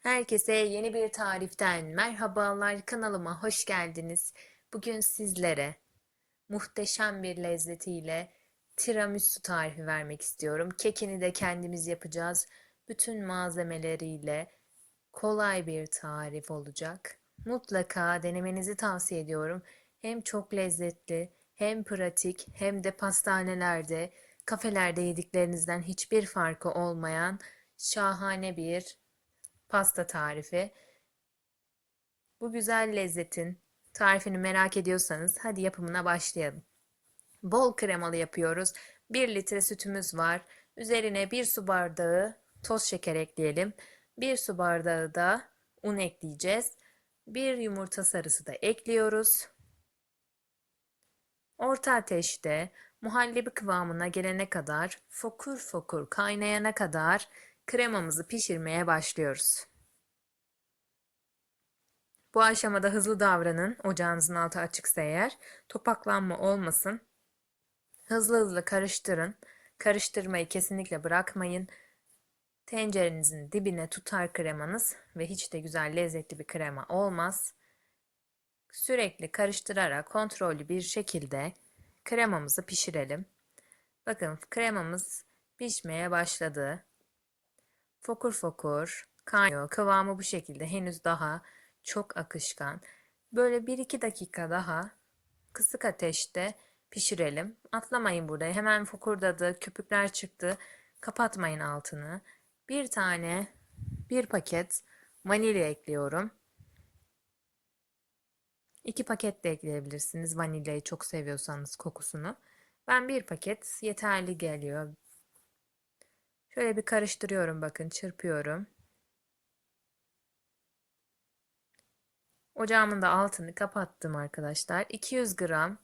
Herkese yeni bir tariften merhabalar kanalıma hoş geldiniz. Bugün sizlere muhteşem bir lezzetiyle tiramisu tarifi vermek istiyorum. Kekini de kendimiz yapacağız. Bütün malzemeleriyle kolay bir tarif olacak. Mutlaka denemenizi tavsiye ediyorum. Hem çok lezzetli, hem pratik, hem de pastanelerde, kafelerde yediklerinizden hiçbir farkı olmayan şahane bir pasta tarifi. Bu güzel lezzetin tarifini merak ediyorsanız hadi yapımına başlayalım. Bol kremalı yapıyoruz. 1 litre sütümüz var. Üzerine 1 su bardağı toz şeker ekleyelim. 1 su bardağı da un ekleyeceğiz. 1 yumurta sarısı da ekliyoruz. Orta ateşte muhallebi kıvamına gelene kadar fokur fokur kaynayana kadar kremamızı pişirmeye başlıyoruz. Bu aşamada hızlı davranın. Ocağınızın altı açıksa eğer. Topaklanma olmasın. Hızlı hızlı karıştırın. Karıştırmayı kesinlikle bırakmayın. Tencerenizin dibine tutar kremanız ve hiç de güzel lezzetli bir krema olmaz. Sürekli karıştırarak kontrollü bir şekilde kremamızı pişirelim. Bakın kremamız pişmeye başladı. Fokur fokur kaynıyor. Kıvamı bu şekilde. Henüz daha çok akışkan. Böyle 1-2 dakika daha kısık ateşte pişirelim. Atlamayın burada. Hemen fokurdadı, köpükler çıktı. Kapatmayın altını. Bir tane, bir paket vanilya ekliyorum. İki paket de ekleyebilirsiniz vanilyayı çok seviyorsanız kokusunu. Ben bir paket yeterli geliyor. Şöyle bir karıştırıyorum bakın çırpıyorum. Ocağımın da altını kapattım arkadaşlar. 200 gram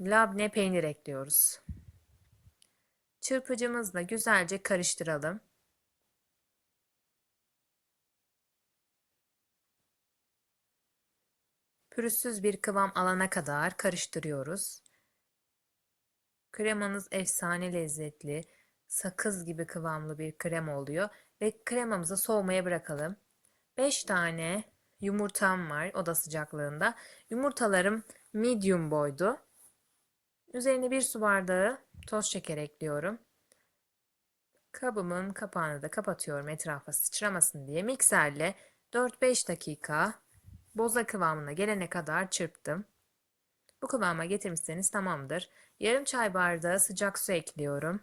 labne peynir ekliyoruz. Çırpıcımızla güzelce karıştıralım. Pürüzsüz bir kıvam alana kadar karıştırıyoruz. Kremanız efsane lezzetli, sakız gibi kıvamlı bir krema oluyor ve kremamızı soğumaya bırakalım. 5 tane yumurtam var oda sıcaklığında. Yumurtalarım medium boydu. Üzerine bir su bardağı toz şeker ekliyorum. Kabımın kapağını da kapatıyorum etrafa sıçramasın diye. Mikserle 4-5 dakika boza kıvamına gelene kadar çırptım. Bu kıvama getirmişseniz tamamdır. Yarım çay bardağı sıcak su ekliyorum.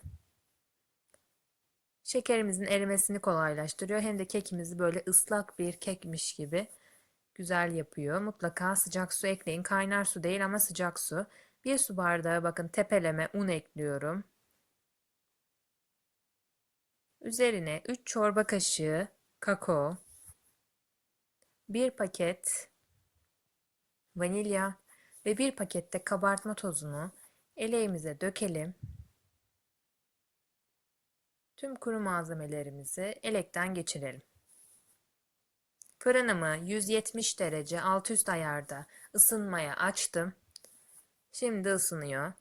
Şekerimizin erimesini kolaylaştırıyor. Hem de kekimizi böyle ıslak bir kekmiş gibi güzel yapıyor. Mutlaka sıcak su ekleyin. Kaynar su değil ama sıcak su. Bir su bardağı bakın tepeleme un ekliyorum. Üzerine 3 çorba kaşığı kakao, 1 paket vanilya ve 1 pakette kabartma tozunu eleğimize dökelim. Tüm kuru malzemelerimizi elekten geçirelim. Fırınımı 170 derece alt üst ayarda ısınmaya açtım. Şimdi ısınıyor.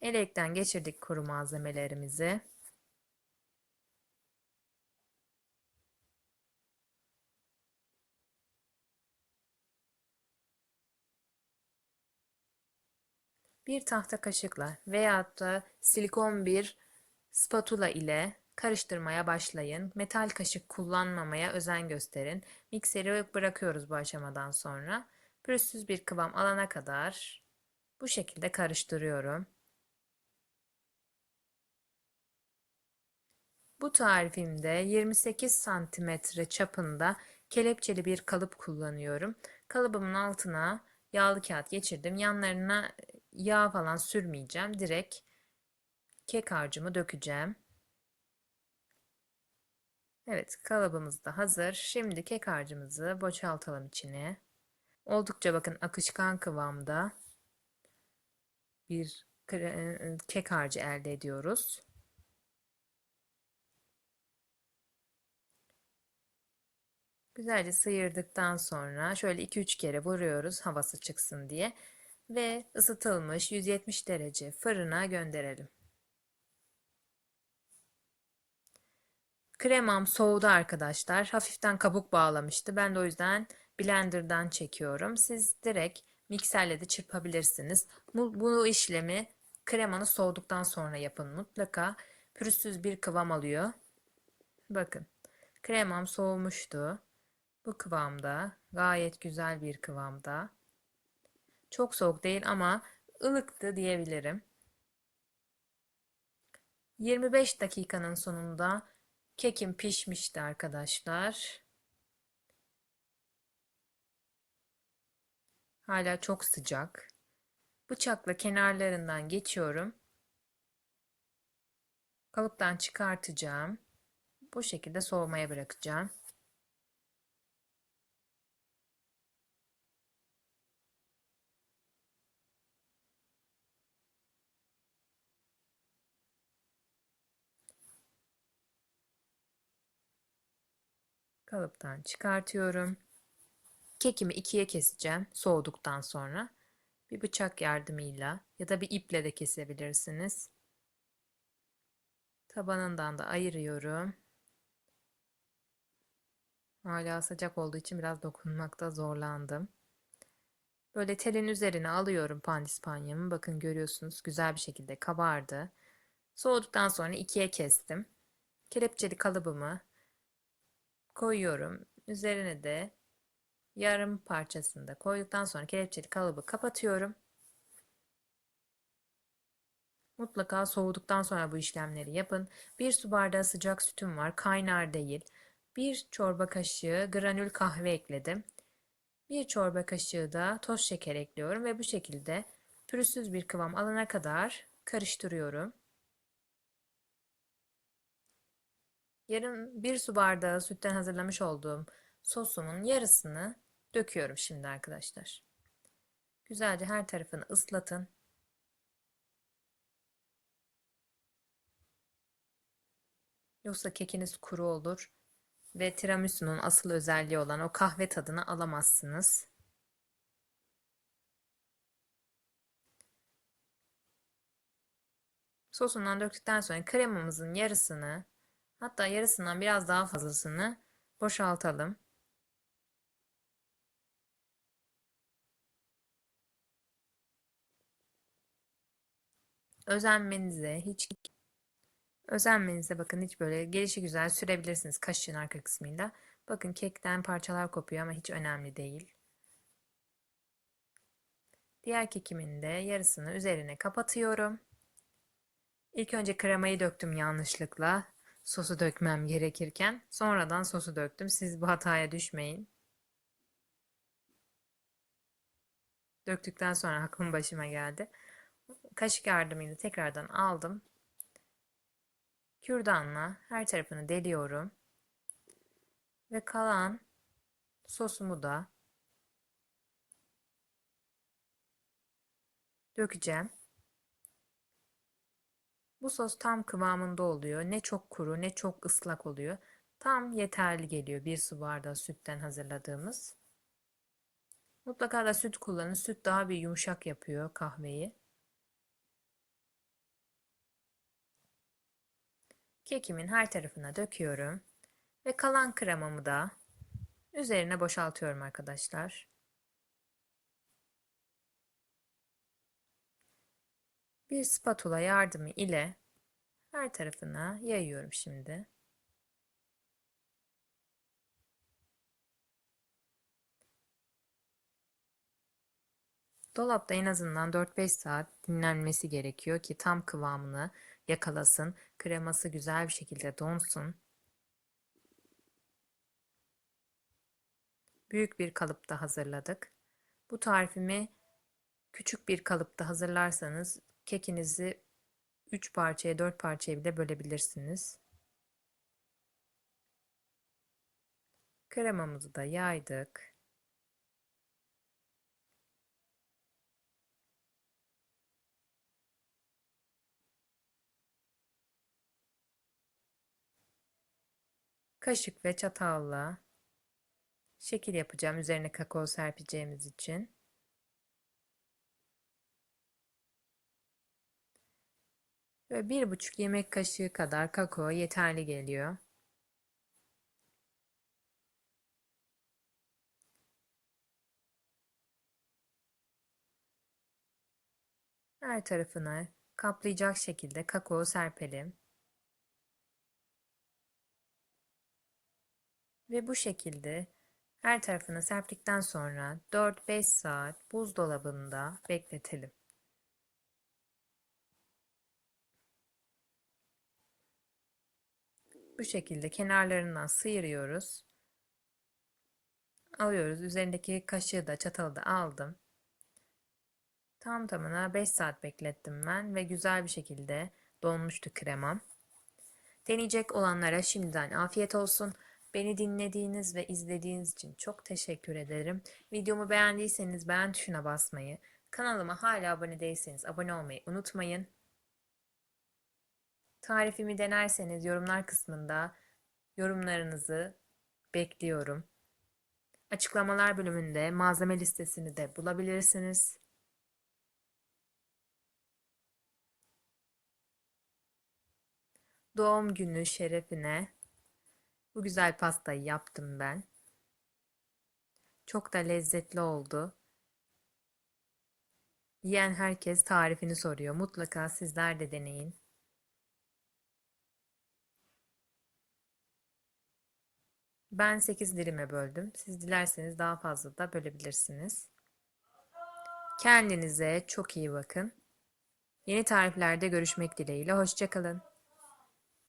Elekten geçirdik kuru malzemelerimizi. Bir tahta kaşıkla veyahut da silikon bir spatula ile karıştırmaya başlayın. Metal kaşık kullanmamaya özen gösterin. Mikseri bırakıyoruz bu aşamadan sonra. Pürüzsüz bir kıvam alana kadar bu şekilde karıştırıyorum. Bu tarifimde 28 santimetre çapında kelepçeli bir kalıp kullanıyorum. Kalıbımın altına yağlı kağıt geçirdim. Yanlarına yağ falan sürmeyeceğim. Direkt kek harcımı dökeceğim. Evet kalıbımız da hazır. Şimdi kek harcımızı boşaltalım içine. Oldukça bakın akışkan kıvamda bir kek harcı elde ediyoruz. Güzelce sıyırdıktan sonra şöyle 2-3 kere vuruyoruz havası çıksın diye ve ısıtılmış 170 derece fırına gönderelim. Kremam soğudu arkadaşlar. Hafiften kabuk bağlamıştı. Ben de o yüzden blenderdan çekiyorum. Siz direkt mikserle de çırpabilirsiniz. Bu, bu işlemi kremanı soğuduktan sonra yapın mutlaka. Pürüzsüz bir kıvam alıyor. Bakın. Kremam soğumuştu. Bu kıvamda. Gayet güzel bir kıvamda. Çok soğuk değil ama ılıktı diyebilirim. 25 dakikanın sonunda kekim pişmişti arkadaşlar. Hala çok sıcak. Bıçakla kenarlarından geçiyorum. Kalıptan çıkartacağım. Bu şekilde soğumaya bırakacağım. Kalıptan çıkartıyorum. Kekimi ikiye keseceğim soğuduktan sonra. Bir bıçak yardımıyla ya da bir iple de kesebilirsiniz. Tabanından da ayırıyorum. Hala sıcak olduğu için biraz dokunmakta zorlandım. Böyle telin üzerine alıyorum pandispanyamı. Bakın görüyorsunuz güzel bir şekilde kabardı. Soğuduktan sonra ikiye kestim. Kelepçeli kalıbımı koyuyorum. Üzerine de yarım parçasını da koyduktan sonra kelepçeli kalıbı kapatıyorum. Mutlaka soğuduktan sonra bu işlemleri yapın. Bir su bardağı sıcak sütüm var. Kaynar değil. Bir çorba kaşığı granül kahve ekledim. Bir çorba kaşığı da toz şeker ekliyorum ve bu şekilde pürüzsüz bir kıvam alana kadar karıştırıyorum. Yarım bir su bardağı sütten hazırlamış olduğum sosumun yarısını döküyorum şimdi arkadaşlar. Güzelce her tarafını ıslatın. Yoksa kekiniz kuru olur ve tiramisu'nun asıl özelliği olan o kahve tadını alamazsınız. Sosundan döktükten sonra kremamızın yarısını hatta yarısından biraz daha fazlasını boşaltalım. Özenmenize hiç Özenmenize bakın hiç böyle gelişi güzel sürebilirsiniz kaşığın arka kısmıyla. Bakın kekten parçalar kopuyor ama hiç önemli değil. Diğer kekimin de yarısını üzerine kapatıyorum. İlk önce kremayı döktüm yanlışlıkla. Sosu dökmem gerekirken. Sonradan sosu döktüm. Siz bu hataya düşmeyin. Döktükten sonra aklım başıma geldi. Kaşık yardımıyla tekrardan aldım. Kürdanla her tarafını deliyorum. Ve kalan sosumu da dökeceğim. Bu sos tam kıvamında oluyor. Ne çok kuru ne çok ıslak oluyor. Tam yeterli geliyor bir su bardağı sütten hazırladığımız. Mutlaka da süt kullanın. Süt daha bir yumuşak yapıyor kahveyi. Kekimin her tarafına döküyorum. Ve kalan kremamı da üzerine boşaltıyorum arkadaşlar. Bir spatula yardımı ile her tarafına yayıyorum şimdi. Dolapta en azından 4-5 saat dinlenmesi gerekiyor ki tam kıvamını yakalasın. Kreması güzel bir şekilde donsun. Büyük bir kalıpta hazırladık. Bu tarifimi küçük bir kalıpta hazırlarsanız kekinizi 3 parçaya 4 parçaya bile bölebilirsiniz. Kremamızı da yaydık. Kaşık ve çatalla şekil yapacağım üzerine kakao serpeceğimiz için. Ve 1,5 yemek kaşığı kadar kakao yeterli geliyor. Her tarafını kaplayacak şekilde kakao serpelim. Ve bu şekilde her tarafını serptikten sonra 4-5 saat buzdolabında bekletelim. Bu şekilde kenarlarından sıyırıyoruz. Alıyoruz. Üzerindeki kaşığı da çatalı da aldım. Tam tamına 5 saat beklettim ben ve güzel bir şekilde donmuştu kremam. Deneyecek olanlara şimdiden afiyet olsun. Beni dinlediğiniz ve izlediğiniz için çok teşekkür ederim. Videomu beğendiyseniz beğen tuşuna basmayı, kanalıma hala abone değilseniz abone olmayı unutmayın. Tarifimi denerseniz yorumlar kısmında yorumlarınızı bekliyorum. Açıklamalar bölümünde malzeme listesini de bulabilirsiniz. Doğum günü şerefine bu güzel pastayı yaptım ben. Çok da lezzetli oldu. Yiyen herkes tarifini soruyor. Mutlaka sizler de deneyin. Ben 8 dilime böldüm. Siz dilerseniz daha fazla da bölebilirsiniz. Kendinize çok iyi bakın. Yeni tariflerde görüşmek dileğiyle. Hoşçakalın.